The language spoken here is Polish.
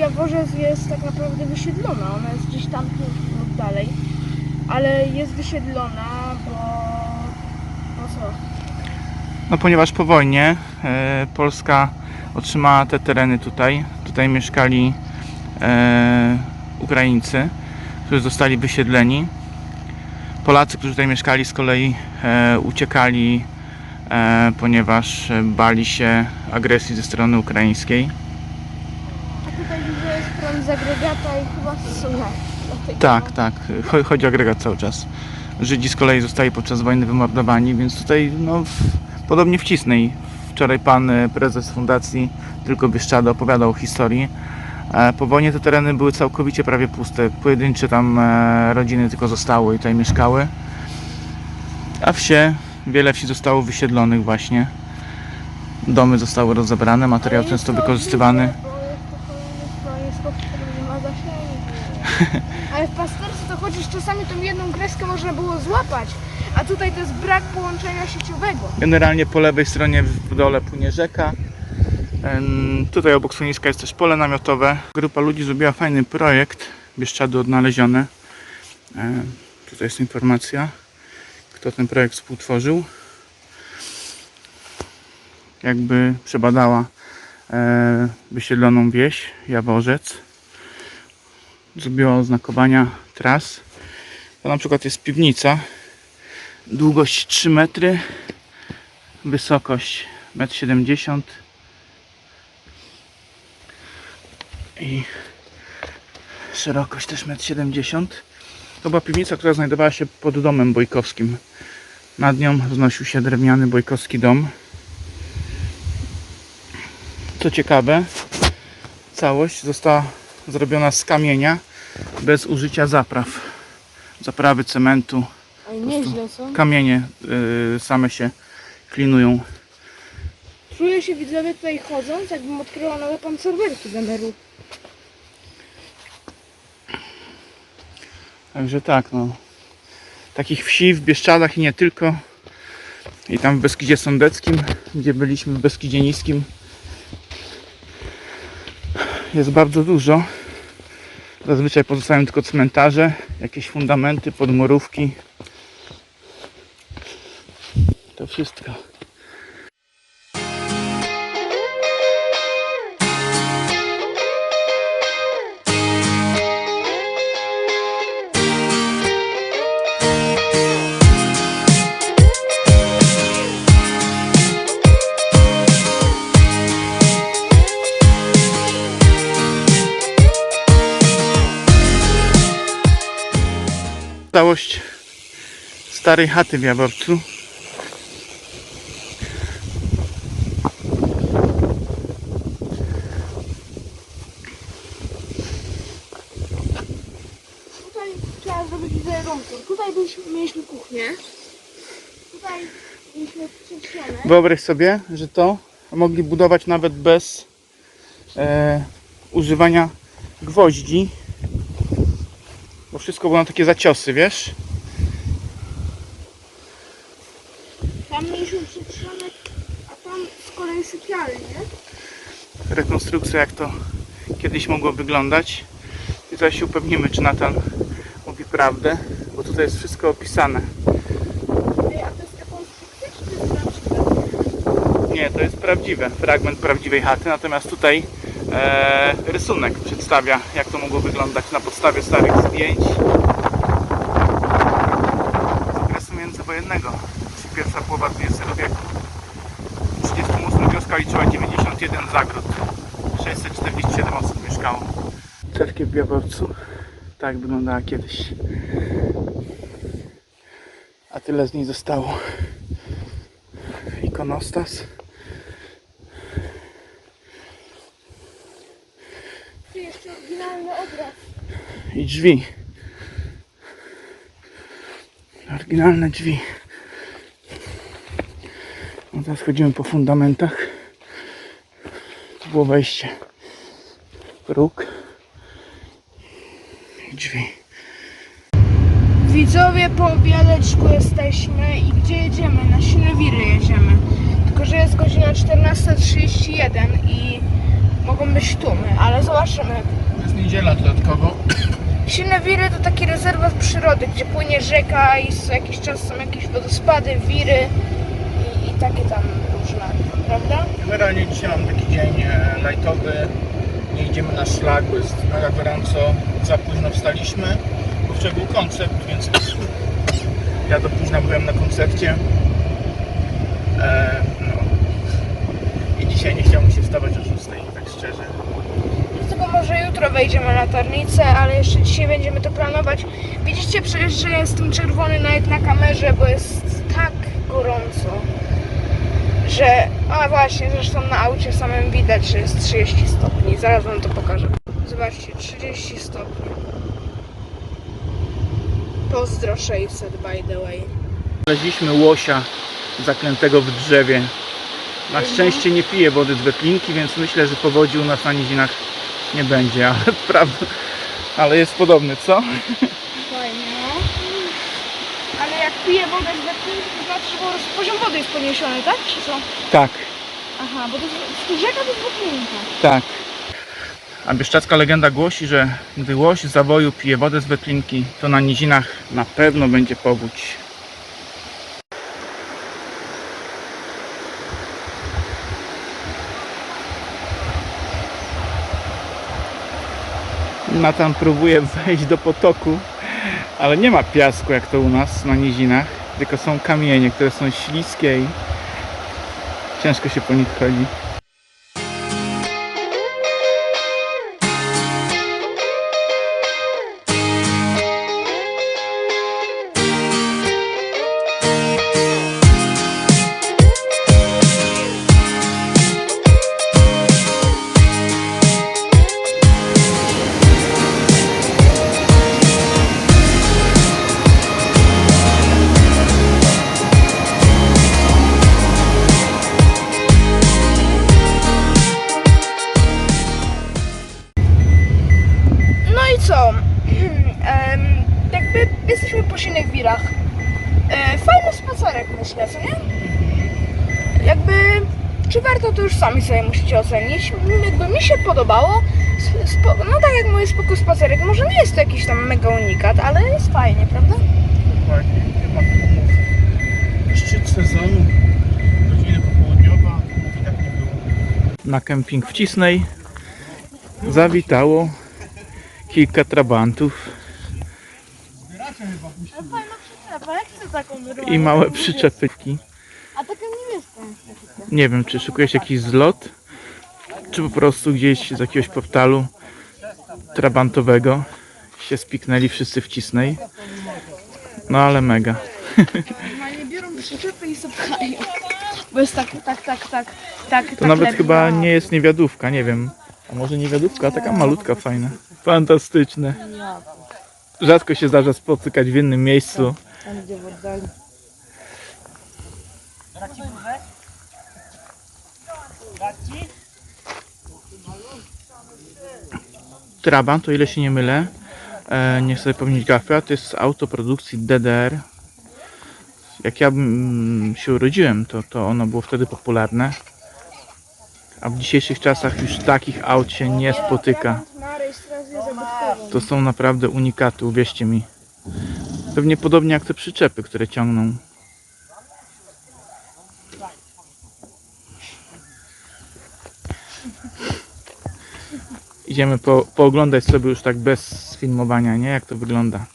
Jaworzec jest tak naprawdę wysiedlona. Ona jest gdzieś tam 5 minut dalej, ale jest wysiedlona, bo... bo co? No ponieważ po wojnie e, Polska otrzymała te tereny tutaj. Tutaj mieszkali e, Ukraińcy, którzy zostali wysiedleni. Polacy, którzy tutaj mieszkali z kolei e, uciekali, e, ponieważ e, bali się agresji ze strony ukraińskiej. Z agregata i chyba słuchaj. Tak, tak. Cho- Chodzi o agregat cały czas. Żydzi z kolei zostali podczas wojny wymordowani, więc tutaj no, w, podobnie w Cisnej. Wczoraj pan e, prezes fundacji Tylko Bieszczady opowiadał o historii. E, Po wojnie te tereny były całkowicie prawie puste. Pojedyncze tam e, rodziny tylko zostały i tutaj mieszkały. A wsie, wiele wsi zostało wysiedlonych właśnie. Domy zostały rozebrane, materiał często wykorzystywany. Bo jest to kolejny skok, który nie ma zasięgu. Ale w pasterce to chociaż czasami tą jedną kreskę można było złapać, a tutaj to jest brak połączenia sieciowego. Generalnie po lewej stronie w dole płynie rzeka. Em, Tutaj obok schroniska jest też pole namiotowe. Grupa ludzi zrobiła fajny projekt. Bieszczady odnalezione. Tutaj jest informacja, kto ten projekt współtworzył. Jakby przebadała e, wysiedloną wieś, Jaworzec. Zrobiła oznakowania tras. To na przykład jest piwnica. Długość 3 metry, wysokość 1,70 m i szerokość też 1,70 m. To była piwnica, która znajdowała się pod domem bojkowskim. Nad nią wznosił się drewniany bojkowski dom. Co ciekawe, całość została zrobiona z kamienia bez użycia zapraw. Zaprawy cementu, Oj, nieźle, co? kamienie y, same się klinują. Czuję się widzowie tutaj chodząc, jakbym odkryła nowe pancerwerki z Emeru. Także tak, no. Takich wsi w Bieszczadach i nie tylko. I tam w Beskidzie Sądeckim, gdzie byliśmy w Beskidzie Niskim. Jest bardzo dużo. Zazwyczaj pozostają tylko cmentarze, jakieś fundamenty, podmurówki. To wszystko. Całość starej chaty w Jaworcu. Tutaj trzeba zrobić rąbkę. Tutaj byliśmy, mieliśmy kuchnię. Tutaj mieliśmy przedsionek. Wyobraź sobie, że to mogli budować nawet bez e, używania gwoździ, wszystko było na takie zaciosy, wiesz? Tam mieliśmy przedsionek, a tam z kolei sypialnię. Rekonstrukcja, jak to kiedyś mogło wyglądać. I teraz się upewnimy, czy Natan mówi prawdę, bo tutaj jest wszystko opisane. Nie, to jest prawdziwe, fragment prawdziwej chaty, natomiast tutaj e, rysunek przedstawia, jak to mogło wyglądać na podstawie starych zdjęć z okresu międzywojennego, pierwsza połowa XX wieku. W 1938 wioska liczyła 91 zagród, 647 osób mieszkało. Cerkiew w Biaworcu tak wyglądała kiedyś. A tyle z niej zostało. Ikonostas. Tu jeszcze oryginalny obraz. I drzwi. Oryginalne drzwi. No teraz chodzimy po fundamentach. Tu było wejście. Róg. I drzwi. Widzowie, po obiadeczku jesteśmy i gdzie jedziemy? Na Świnowiry 20.31 i mogą być tłumy, ale zobaczymy. Jest niedziela dodatkowo. Silne wiry to taki rezerwat przyrody, gdzie płynie rzeka i co jakiś czas są jakieś wodospady, wiry i, i takie tam różne, prawda? Generalnie dzisiaj mam taki dzień e, lightowy. Nie idziemy na szlak, bo jest mega gorąco. Za późno wstaliśmy, bo wczoraj był koncert, więc ja do późna byłem na koncercie. E, no. I dzisiaj nie chciało mi się wstawać o 6, tak szczerze. Tylko może jutro wejdziemy na tarnicę, ale jeszcze dzisiaj będziemy to planować. Widzicie przecież, że jestem czerwony nawet na kamerze, bo jest tak gorąco, że... A właśnie, zresztą na aucie samym widać, że jest 30 stopni. Zaraz wam to pokażę. Zobaczcie, 30 stopni. Pozdro 600 by the way. Znaleźliśmy łosia zaklętego w drzewie. Na szczęście nie pije wody z wetlinki, więc myślę, że powodzi u nas na nizinach nie będzie, ale prawda, ale jest podobny, co? Fajnie, no. Ale jak pije wodę z wetlinki, to znaczy, że poziom wody jest podniesiony, tak? Czy co? Tak, Aha, bo to jest, to rzeka to jest wetlinka. tak. A bieszczacka legenda głosi, że gdy łoś z zawoju pije wodę z wetlinki, to na nizinach na pewno będzie powódź. Natan próbuje wejść do potoku, ale nie ma piasku jak to u nas na nizinach, tylko są kamienie, które są śliskie i ciężko się po nich chodzi. Jakby jesteśmy po silnych wirach. E, fajny spacerek myślę, co nie? Jakby, czy warto to już sami sobie musicie ocenić. Jakby mi się podobało. Sp- Spo, no tak jak mówię, spoko spacerek. Może nie jest to jakiś tam mega unikat, ale jest fajnie, prawda? Dokładnie, nie ma. Szczyt sezonu, godzina popołudniowa, i tak nie było. Na kemping w Cisnej zawitało kilka trabantów Fajna przyczepa, jak chcę taką i małe przyczepyki. A. Nie wiem, czy szukujesz jakiś zlot, czy po prostu gdzieś z jakiegoś portalu trabantowego się spiknęli wszyscy w Cisnej. No ale mega. Normalnie biorą przyczepy i. Bo jest tak, tak, tak, tak, tak. To nawet chyba nie jest niewiadówka, nie wiem. A może niewiadówka, a taka malutka, fajna. Fantastyczne. Rzadko się zdarza spotykać w innym miejscu. Tam gdzie w oddali. Trabant, o ile się nie mylę, e, nie chcę powiedzieć gafę, to jest auto produkcji DDR. Jak ja mm, się urodziłem, to, to ono było wtedy popularne. A w dzisiejszych czasach już takich aut się nie spotyka. To są naprawdę unikaty, uwierzcie mi. Pewnie podobnie jak te przyczepy, które ciągną. Idziemy po, pooglądać sobie już tak bez filmowania, nie? Jak to wygląda.